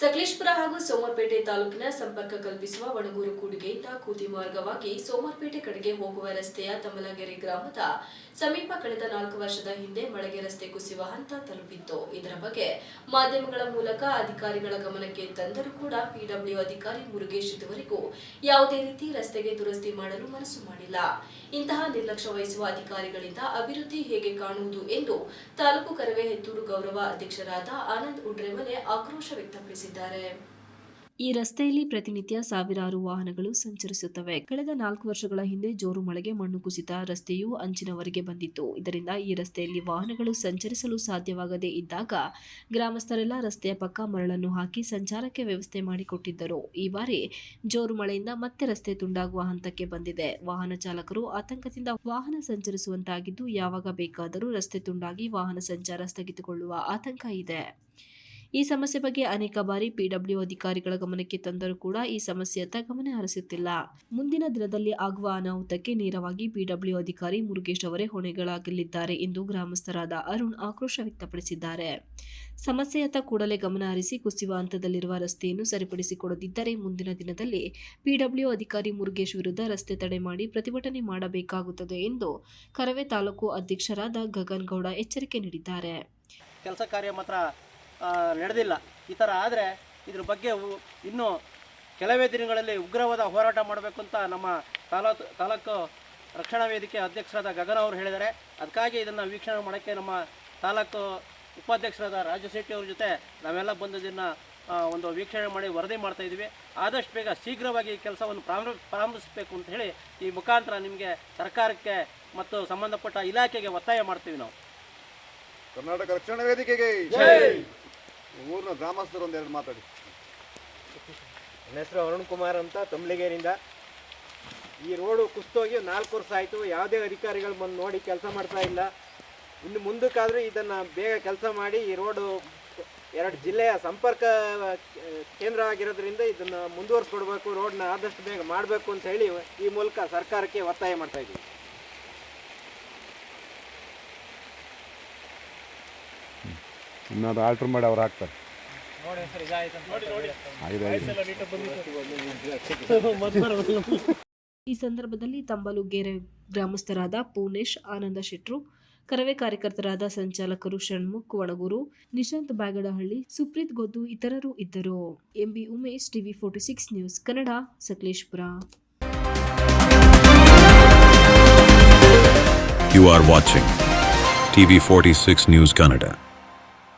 ಸಕಲೇಶ್ಪುರ ಹಾಗೂ ಸೋಮರ್ಪೇಟೆ ತಾಲೂಕಿನ ಸಂಪರ್ಕ ಕಲ್ಪಿಸುವ ವಣಗೂರು ಕೂಡಿಗೆಯಿಂದ ಕೂತಿ ಮಾರ್ಗವಾಗಿ ಸೋಮರ್ಪೇಟೆ ಕಡೆಗೆ ಹೋಗುವ ರಸ್ತೆಯ ತಮಲಗೆರೆ ಗ್ರಾಮದ ಸಮೀಪ ಕಳೆದ ನಾಲ್ಕು ವರ್ಷದ ಹಿಂದೆ ಮಳೆಗೆ ರಸ್ತೆ ಕುಸಿಯುವ ಹಂತ ತಲುಪಿತ್ತು. ಇದರ ಬಗ್ಗೆ ಮಾಧ್ಯಮಗಳ ಮೂಲಕ ಅಧಿಕಾರಿಗಳ ಗಮನಕ್ಕೆ ತಂದರೂ ಕೂಡ ಪಿಡಬ್ಲ್ಯೂ ಅಧಿಕಾರಿ ಮುರುಗೇಶ್ ಇದುವರೆಗೂ ಯಾವುದೇ ರೀತಿ ರಸ್ತೆಗೆ ದುರಸ್ತಿ ಮಾಡಲು ಮನಸ್ಸು ಮಾಡಿಲ್ಲ. ಇಂತಹ ನಿರ್ಲಕ್ಷ್ಯ ವಹಿಸುವ ಅಧಿಕಾರಿಗಳಿಂದ ಅಭಿವೃದ್ಧಿ ಹೇಗೆ ಕಾಣುವುದು ಎಂದು ತಾಲೂಕು ಕರವೇ ಹೆತ್ತೂರು ಗೌರವ ಅಧ್ಯಕ್ಷರಾದ ಆನಂದ್ ಉಡ್ರೆಮನೆ ಆಕ್ರೋಶ ವ್ಯಕ್ತಪಡಿಸಿದ್ದಾರೆ. ಈ ರಸ್ತೆಯಲ್ಲಿ ಪ್ರತಿನಿತ್ಯ ಸಾವಿರಾರು ವಾಹನಗಳು ಸಂಚರಿಸುತ್ತವೆ. ಕಳೆದ ನಾಲ್ಕು ವರ್ಷಗಳ ಹಿಂದೆ ಜೋರು ಮಳೆಗೆ ಮಣ್ಣು ಕುಸಿತ ರಸ್ತೆಯು ಅಂಚಿನವರೆಗೆ ಬಂದಿತ್ತು. ಇದರಿಂದ ಈ ರಸ್ತೆಯಲ್ಲಿ ವಾಹನಗಳು ಸಂಚರಿಸಲು ಸಾಧ್ಯವಾಗದೇ ಇದ್ದಾಗ ಗ್ರಾಮಸ್ಥರೆಲ್ಲ ರಸ್ತೆಯ ಪಕ್ಕ ಮರಳನ್ನು ಹಾಕಿ ಸಂಚಾರಕ್ಕೆ ವ್ಯವಸ್ಥೆ ಮಾಡಿಕೊಟ್ಟಿದ್ದರು. ಈ ಬಾರಿ ಜೋರು ಮಳೆಯಿಂದ ಮತ್ತೆ ರಸ್ತೆ ತುಂಡಾಗುವ ಹಂತಕ್ಕೆ ಬಂದಿದೆ. ವಾಹನ ಚಾಲಕರು ಆತಂಕದಿಂದ ವಾಹನ ಸಂಚರಿಸುವಂತಾಗಿದ್ದು, ಯಾವಾಗ ಬೇಕಾದರೂ ರಸ್ತೆ ತುಂಡಾಗಿ ವಾಹನ ಸಂಚಾರ ಸ್ಥಗಿತಗೊಳ್ಳುವ ಆತಂಕ ಇದೆ. ಈ ಸಮಸ್ಯೆ ಬಗ್ಗೆ ಅನೇಕ ಬಾರಿ ಪಿಡಬ್ಲ್ಯೂ ಅಧಿಕಾರಿಗಳ ಗಮನಕ್ಕೆ ತಂದರೂ ಕೂಡ ಈ ಸಮಸ್ಯೆಯತ್ತ ಗಮನ ಹರಿಸುತ್ತಿಲ್ಲ. ಮುಂದಿನ ದಿನದಲ್ಲಿ ಆಗುವ ಅನಾಹುತಕ್ಕೆ ನೇರವಾಗಿ ಪಿಡಬ್ಲ್ಯೂ ಅಧಿಕಾರಿ ಮುರುಗೇಶ್ ಅವರೇ ಹೊಣೆಗಳಾಗಲಿದ್ದಾರೆ ಎಂದು ಗ್ರಾಮಸ್ಥರಾದ ಅರುಣ್ ಆಕ್ರೋಶ ವ್ಯಕ್ತಪಡಿಸಿದ್ದಾರೆ. ಸಮಸ್ಯೆಯತ್ತ ಕೂಡಲೇ ಗಮನ ಹರಿಸಿ ಕುಸಿಯುವ ಹಂತದಲ್ಲಿರುವ ರಸ್ತೆಯನ್ನು ಸರಿಪಡಿಸಿಕೊಡದಿದ್ದರೆ ಮುಂದಿನ ದಿನದಲ್ಲಿ ಪಿಡಬ್ಲ್ಯೂ ಅಧಿಕಾರಿ ಮುರುಗೇಶ್ ವಿರುದ್ಧ ರಸ್ತೆ ತಡೆ ಮಾಡಿ ಪ್ರತಿಭಟನೆ ಮಾಡಬೇಕಾಗುತ್ತದೆ ಎಂದು ಕರವೇ ತಾಲೂಕು ಅಧ್ಯಕ್ಷರಾದ ಗಗನ್ ಗೌಡ ಎಚ್ಚರಿಕೆ ನೀಡಿದ್ದಾರೆ. ಕೆಲಸ ಕಾರ್ಯ ಮಾತ್ರ ನಡೆದಿಲ್ಲ. ಈ ಥರ ಆದರೆ ಇದ್ರ ಬಗ್ಗೆ ಇನ್ನೂ ಕೆಲವೇ ದಿನಗಳಲ್ಲಿ ಉಗ್ರವಾದ ಹೋರಾಟ ಮಾಡಬೇಕು ಅಂತ ನಮ್ಮ ತಾಲೂಕು ತಾಲೂಕು ರಕ್ಷಣಾ ವೇದಿಕೆ ಅಧ್ಯಕ್ಷರಾದ ಗಗನ ಅವರು ಹೇಳಿದ್ದಾರೆ. ಅದಕ್ಕಾಗಿ ಇದನ್ನು ವೀಕ್ಷಣೆ ಮಾಡೋಕ್ಕೆ ನಮ್ಮ ತಾಲೂಕು ಉಪಾಧ್ಯಕ್ಷರಾದ ರಾಜು ಶೆಟ್ಟಿ ಅವ್ರ ಜೊತೆ ನಾವೆಲ್ಲ ಬಂದು ಇದನ್ನು ಒಂದು ವೀಕ್ಷಣೆ ಮಾಡಿ ವರದಿ ಮಾಡ್ತಾ ಇದ್ದೀವಿ. ಆದಷ್ಟು ಬೇಗ ಶೀಘ್ರವಾಗಿ ಈ ಕೆಲಸವನ್ನು ಪ್ರಾರಂಭ ಪ್ರಾರಂಭಿಸಬೇಕು ಅಂತ ಹೇಳಿ ಈ ಮುಖಾಂತರ ನಿಮಗೆ ಸರ್ಕಾರಕ್ಕೆ ಮತ್ತು ಸಂಬಂಧಪಟ್ಟ ಇಲಾಖೆಗೆ ಒತ್ತಾಯ ಮಾಡ್ತೀವಿ ನಾವು. ಕರ್ನಾಟಕ ರಕ್ಷಣಾ ವೇದಿಕೆಗೆ ಊರಿನ ಗ್ರಾಮಸ್ಥರು ಒಂದೆರಡು ಮಾತಾಡಿ. ನನ್ನ ಹೆಸರು ಅರುಣ್ ಕುಮಾರ್ ಅಂತ ತಮ್ಲಿಗೇರಿಂದ. ಈ ರೋಡು ಕುಸ್ತೋಗಿ ನಾಲ್ಕು ವರ್ಷ ಆಯಿತು. ಯಾವುದೇ ಅಧಿಕಾರಿಗಳು ಬಂದು ನೋಡಿ ಕೆಲಸ ಮಾಡ್ತಾ ಇಲ್ಲ. ಇನ್ನು ಮುಂದಕ್ಕಾದರೂ ಇದನ್ನು ಬೇಗ ಕೆಲಸ ಮಾಡಿ ಈ ರೋಡು ಎರಡು ಜಿಲ್ಲೆಯ ಸಂಪರ್ಕ ಕೇಂದ್ರ ಆಗಿರೋದ್ರಿಂದ ಇದನ್ನು ಮುಂದುವರಿಸ್ಕೊಡ್ಬೇಕು. ರೋಡ್ನ ಆದಷ್ಟು ಬೇಗ ಮಾಡಬೇಕು ಅಂತ ಹೇಳಿ ಈ ಮೂಲಕ ಸರ್ಕಾರಕ್ಕೆ ಒತ್ತಾಯ ಮಾಡ್ತಾ ಇದ್ದೀವಿ. ಇನ್ನೊಂದು ಆಲ್ಟ್ರ್ ಮಾಡಿ ಅವ್ರು ಹಾಕ್ತಾರೆ. ಈ ಸಂದರ್ಭದಲ್ಲಿ ತಂಬಲುಗೇರೆ ಗ್ರಾಮಸ್ಥರಾದ ಪೂನೇಶ್ ಆನಂದ ಶೆಟ್ರು ಕರವೇ ಕಾರ್ಯಕರ್ತರಾದ ಸಂಚಾಲಕರು ಷಣ್ಮುಖ್ ಒಣಗುರು ನಿಶಾಂತ್ ಬಾಗಡಹಳ್ಳಿ ಸುಪ್ರೀತ್ ಗೊದ್ದು ಇತರರು ಇದ್ದರು. M B Umesh TV forty six news Kannada Sakleshpur. You are watching TV46 News Canada.